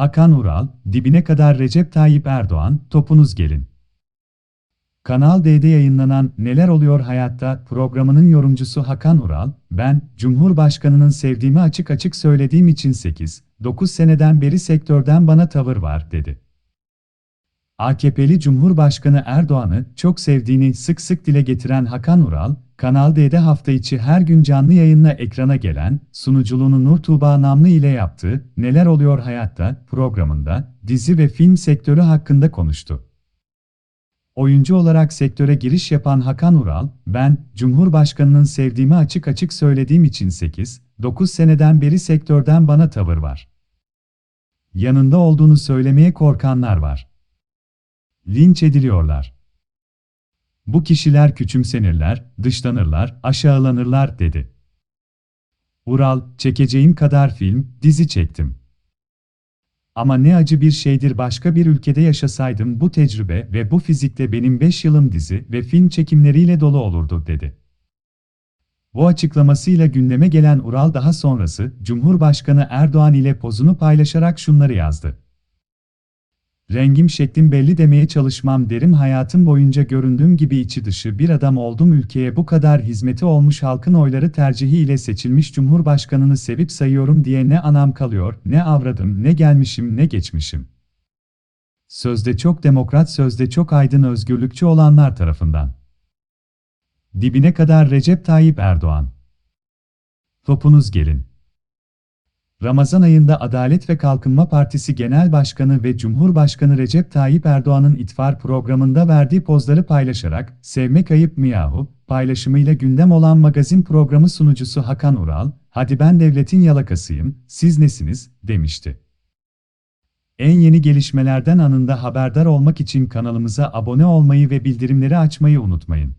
Hakan Ural, dibine kadar Recep Tayyip Erdoğan, topunuz gelin. Kanal D'de yayınlanan Neler Oluyor Hayatta programının yorumcusu Hakan Ural, ben, Cumhurbaşkanının sevdiğimi açık açık söylediğim için 8, 9 seneden beri sektörden bana tavır var, dedi. AKP'li Cumhurbaşkanı Erdoğan'ı çok sevdiğini sık sık dile getiren Hakan Ural, Kanal D'de hafta içi her gün canlı yayınla ekrana gelen, sunuculuğunu Nur Tuğba Namlı ile yaptığı Neler Oluyor Hayatta programında dizi ve film sektörü hakkında konuştu. Oyuncu olarak sektöre giriş yapan Hakan Ural, ben, Cumhurbaşkanının sevdiğimi açık açık söylediğim için 8, 9 seneden beri sektörden bana tavır var. Yanında olduğunu söylemeye korkanlar var. Linç ediliyorlar. Bu kişiler küçümsenirler, dışlanırlar, aşağılanırlar, dedi. Ural, çekeceğim kadar film, dizi çektim. Ama ne acı bir şeydir başka bir ülkede yaşasaydım bu tecrübe ve bu fizikle benim 5 yılım dizi ve film çekimleriyle dolu olurdu, dedi. Bu açıklamasıyla gündeme gelen Ural daha sonrası, Cumhurbaşkanı Erdoğan ile pozunu paylaşarak şunları yazdı. Rengim şeklim belli demeye çalışmam derim hayatım boyunca göründüğüm gibi içi dışı bir adam oldum ülkeye bu kadar hizmeti olmuş halkın oyları tercihi ile seçilmiş cumhurbaşkanını sevip sayıyorum diye ne anam kalıyor, ne avradım, ne gelmişim, ne geçmişim. Sözde çok demokrat, sözde çok aydın özgürlükçü olanlar tarafından. Dibine kadar Recep Tayyip Erdoğan. Topunuz gelin. Ramazan ayında Adalet ve Kalkınma Partisi Genel Başkanı ve Cumhurbaşkanı Recep Tayyip Erdoğan'ın itfar programında verdiği pozları paylaşarak, sevmek ayıp mı yahu, paylaşımıyla gündem olan magazin programı sunucusu Hakan Ural, hadi ben devletin yalakasıyım, siz nesiniz, demişti. En yeni gelişmelerden anında haberdar olmak için kanalımıza abone olmayı ve bildirimleri açmayı unutmayın.